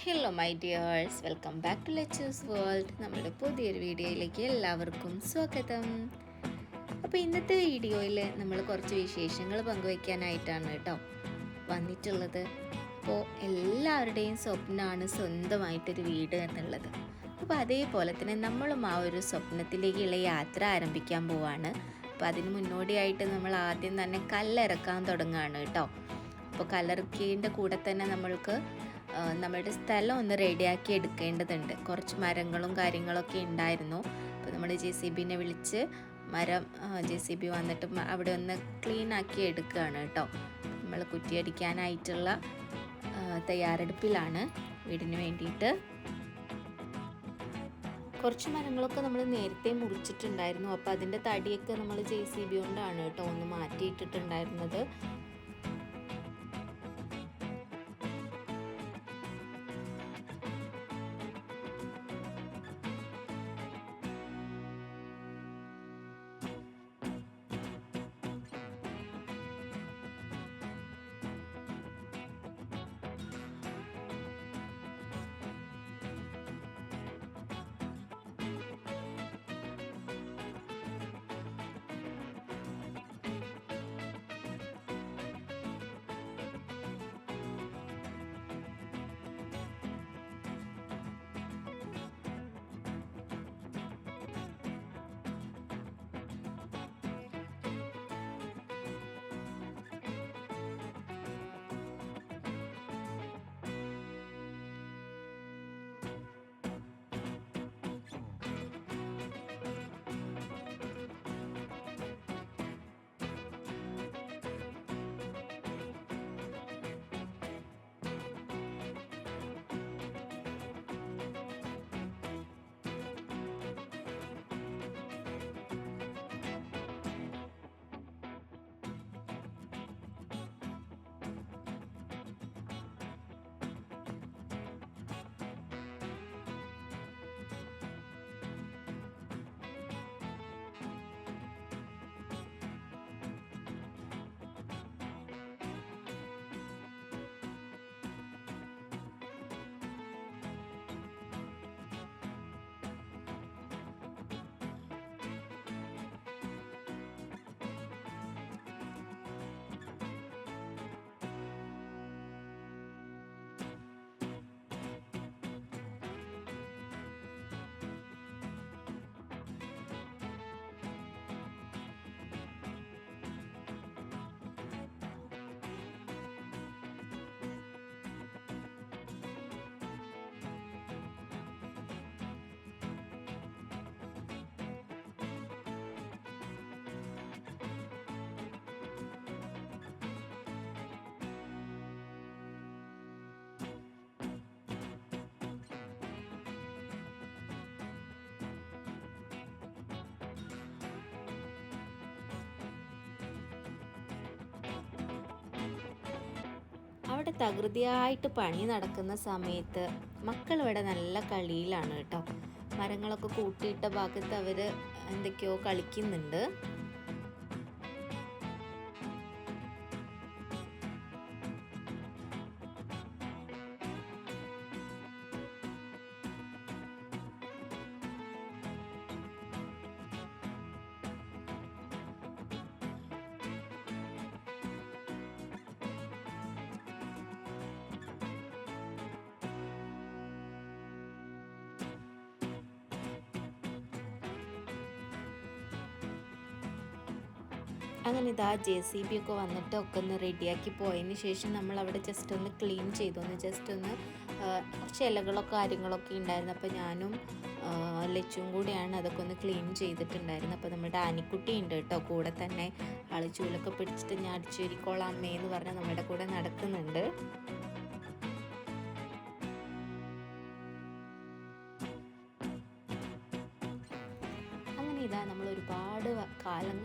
Hello my dears welcome back to Lechu's world നമ്മുടെ പുതിയൊരു വീഡിയോയിലേക്ക് എല്ലാവർക്കും സ്വാഗതം. അപ്പോൾ ഇന്നത്തെ വീഡിയോയിൽ നമ്മൾ കുറച്ച് വിശേഷങ്ങൾ പങ്കുവയ്ക്കാനായിട്ടാണ് കേട്ടോ വന്നിട്ടുള്ളത്. അപ്പോൾ എല്ലാവരുടെയും സ്വപ്നമാണ് സ്വന്തമായിട്ടൊരു വീട് എന്നുള്ളത്. അപ്പോൾ അതേപോലെ തന്നെ നമ്മളും ആ ഒരു സ്വപ്നത്തിലേക്കുള്ള യാത്ര ആരംഭിക്കാൻ പോവാണ്. അപ്പോൾ അതിന് മുന്നോടിയായിട്ട് നമ്മൾ ആദ്യം തന്നെ കല്ലിറക്കാൻ തുടങ്ങുകയാണ് കേട്ടോ. അപ്പോൾ കലർക്കിന്റെ കൂടെ തന്നെ നമ്മൾക്ക് ആ, നമ്മുടെ സ്ഥലം ഒന്ന് റെഡിയാക്കി എടുക്കേണ്ടതുണ്ട്. കുറച്ച് മരങ്ങളും കാര്യങ്ങളൊക്കെ ഉണ്ടായിരുന്നു. അപ്പോൾ നമ്മൾ ജെ സി ബിനെ വിളിച്ച് മരം ജെ സി ബി വന്നിട്ട് അവിടെ ഒന്ന് ക്ലീൻ ആക്കി എടുക്കുകയാണ് കേട്ടോ. നമ്മൾ കുറ്റിയടിക്കാനായിട്ടുള്ള തയ്യാറെടുപ്പിലാണ് വീടിന് വേണ്ടിയിട്ട്. കുറച്ച് മരങ്ങളൊക്കെ നമ്മൾ നേരത്തെ മുറിച്ചിട്ടുണ്ടായിരുന്നു. അപ്പോൾ അതിന്റെ തടിയൊക്കെ നമ്മൾ ജെ സി ബി കൊണ്ടാണ് കേട്ടോ ഒന്ന് മാറ്റിയിട്ടിട്ടുണ്ടായിരുന്നത്. അവിടെ തകൃതിയായിട്ട് പണി നടക്കുന്ന സമയത്ത് മക്കൾ ഇവിടെ നല്ല കളിയിലാണ് കേട്ടോ. മരങ്ങളൊക്കെ കൂട്ടിയിട്ട ഭാഗത്ത് അവർ എന്തൊക്കെയോ കളിക്കുന്നുണ്ട്. അങ്ങനെ ഇതാ ജെ സി ബി ഒക്കെ വന്നിട്ട് ഒക്കെ ഒന്ന് റെഡിയാക്കി പോയതിന് ശേഷം നമ്മൾ അവിടെ ജസ്റ്റ് ഒന്ന് ക്ലീൻ ചെയ്തു. ഒന്ന് ജസ്റ്റ് ഒന്ന് കുറച്ച് ഇലകളൊക്കെ കാര്യങ്ങളൊക്കെ ഉണ്ടായിരുന്നു. അപ്പോൾ ഞാനും ലച്ചും കൂടിയാണ് അതൊക്കെ ഒന്ന് ക്ലീൻ ചെയ്തിട്ടുണ്ടായിരുന്നത്. അപ്പോൾ നമ്മുടെ ആനിക്കുട്ടി ഉണ്ട് കേട്ടോ. കൂടെ തന്നെ ആൾ ചൂലൊക്കെ പിടിച്ചിട്ട് ഞാൻ അടിച്ചേരിക്കോളാം അമ്മേ എന്ന് പറഞ്ഞ് നമ്മുടെ കൂടെ നടക്കുന്നുണ്ട്.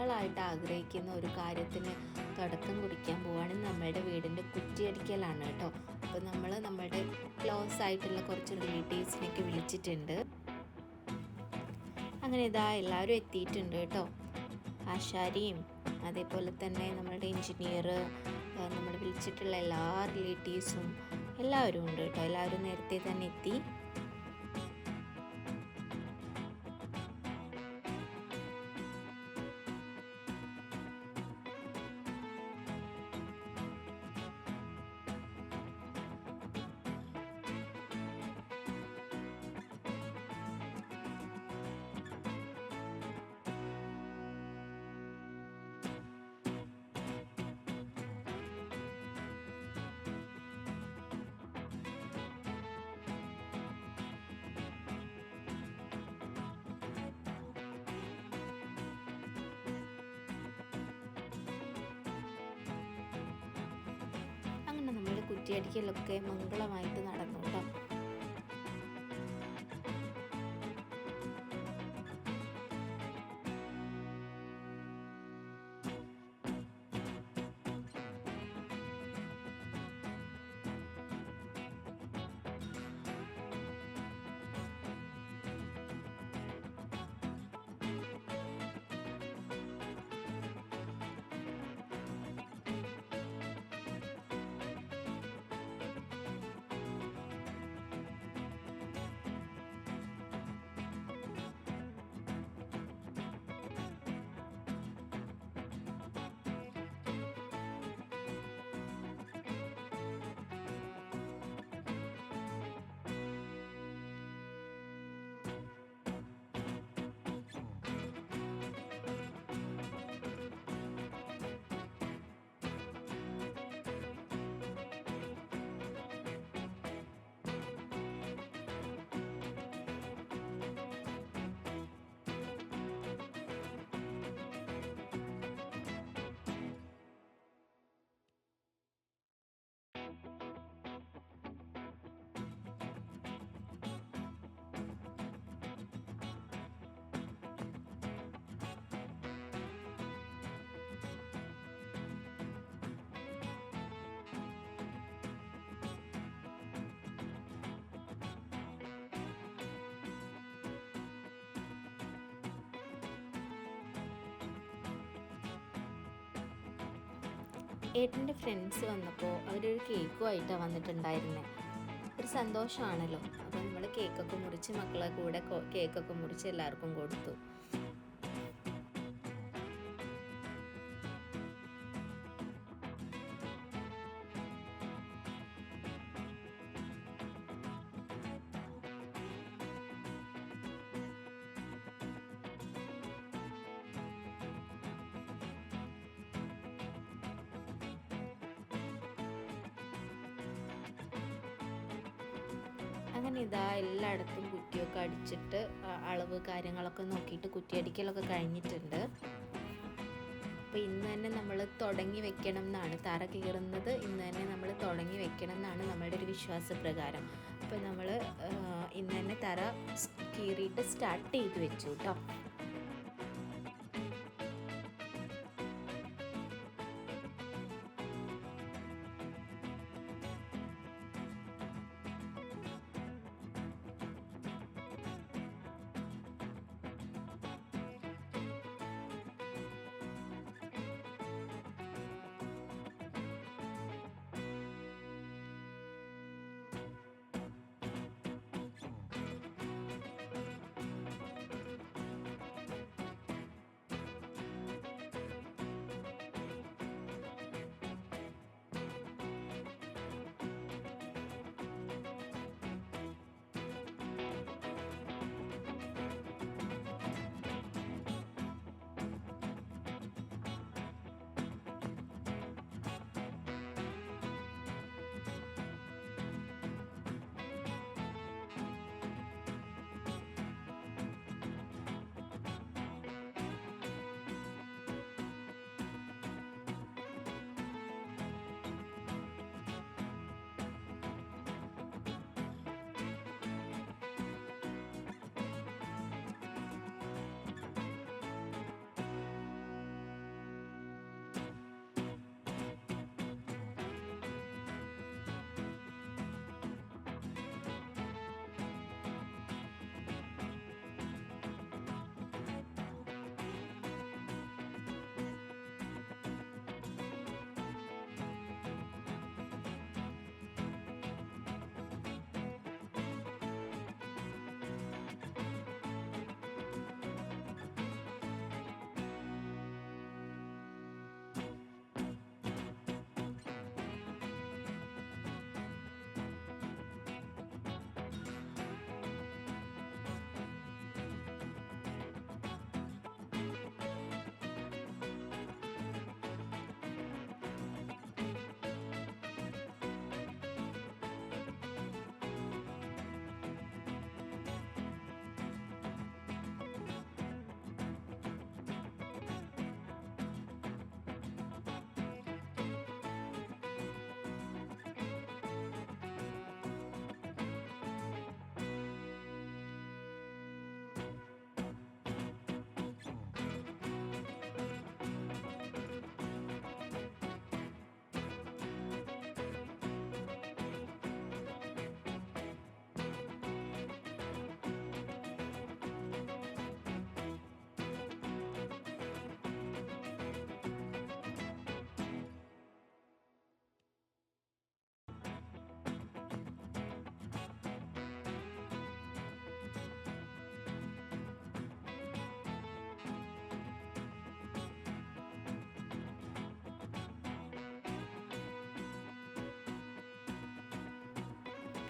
കാലങ്ങളായിട്ട് ആഗ്രഹിക്കുന്ന ഒരു കാര്യത്തിന് തുടക്കം കുറിക്കാൻ പോവാണ് നമ്മളുടെ വീടിന്റെ കുറ്റിയടിക്കലാണ് കേട്ടോ. അപ്പോൾ നമ്മൾ നമ്മുടെ ക്ലോസ് ആയിട്ടുള്ള കുറച്ച് റിലേറ്റീവ്സിനെയൊക്കെ വിളിച്ചിട്ടുണ്ട്. അങ്ങനെ ഇതാ എല്ലാവരും എത്തിയിട്ടുണ്ട് കേട്ടോ. ആശാരിയും അതേപോലെ തന്നെ നമ്മളുടെ എൻജിനീയർ നമ്മൾ വിളിച്ചിട്ടുള്ള എല്ലാ റിലേറ്റീവ്സും എല്ലാവരും ഉണ്ട് കേട്ടോ. എല്ലാവരും നേരത്തെ തന്നെ എത്തി. കുറ്റിയടിക്കലൊക്കെ മംഗളമായിട്ട് നടന്നു ഏട്ടന്റെ ഫ്രണ്ട്സ് വന്നപ്പോൾ അവരൊരു കേക്കുമായിട്ടാണ് വന്നിട്ടുണ്ടായിരുന്നത് ഒരു സന്തോഷമാണല്ലോ അപ്പോൾ നമ്മൾ കേക്കൊക്കെ മുറിച്ച് മക്കളെ കൂടെ കേക്കൊക്കെ മുറിച്ച് എല്ലാവർക്കും കൊടുത്തു. അങ്ങനെ ഇതാ എല്ലായിടത്തും കുറ്റിയൊക്കെ അടിച്ചിട്ട് അളവ് കാര്യങ്ങളൊക്കെ നോക്കിയിട്ട് കുറ്റി അടിക്കലൊക്കെ കഴിഞ്ഞിട്ടുണ്ട്. അപ്പോൾ ഇന്ന് തന്നെ നമ്മൾ തുടങ്ങി വെക്കണം എന്നാണ്. തറ കീറുന്നത് ഇന്ന് തന്നെ നമ്മൾ തുടങ്ങി വെക്കണം എന്നാണ് നമ്മളുടെ ഒരു വിശ്വാസപ്രകാരം. അപ്പോൾ നമ്മൾ ഇന്ന് തന്നെ തറ കീറിയിട്ട് സ്റ്റാർട്ട് ചെയ്ത് വെച്ചു കേട്ടോ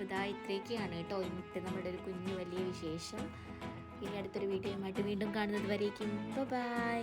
അപ്പോൾ ഇതാ ഇത്രയൊക്കെയാണ് കേട്ടോ. ഇന്നത്തെ നമ്മുടെ ഒരു കുഞ്ഞു വലിയ വിശേഷം. ഇനി അടുത്തൊരു വീഡിയോയുമായിട്ട് വീണ്ടും കാണുന്നത് വരേക്കും. ബൈ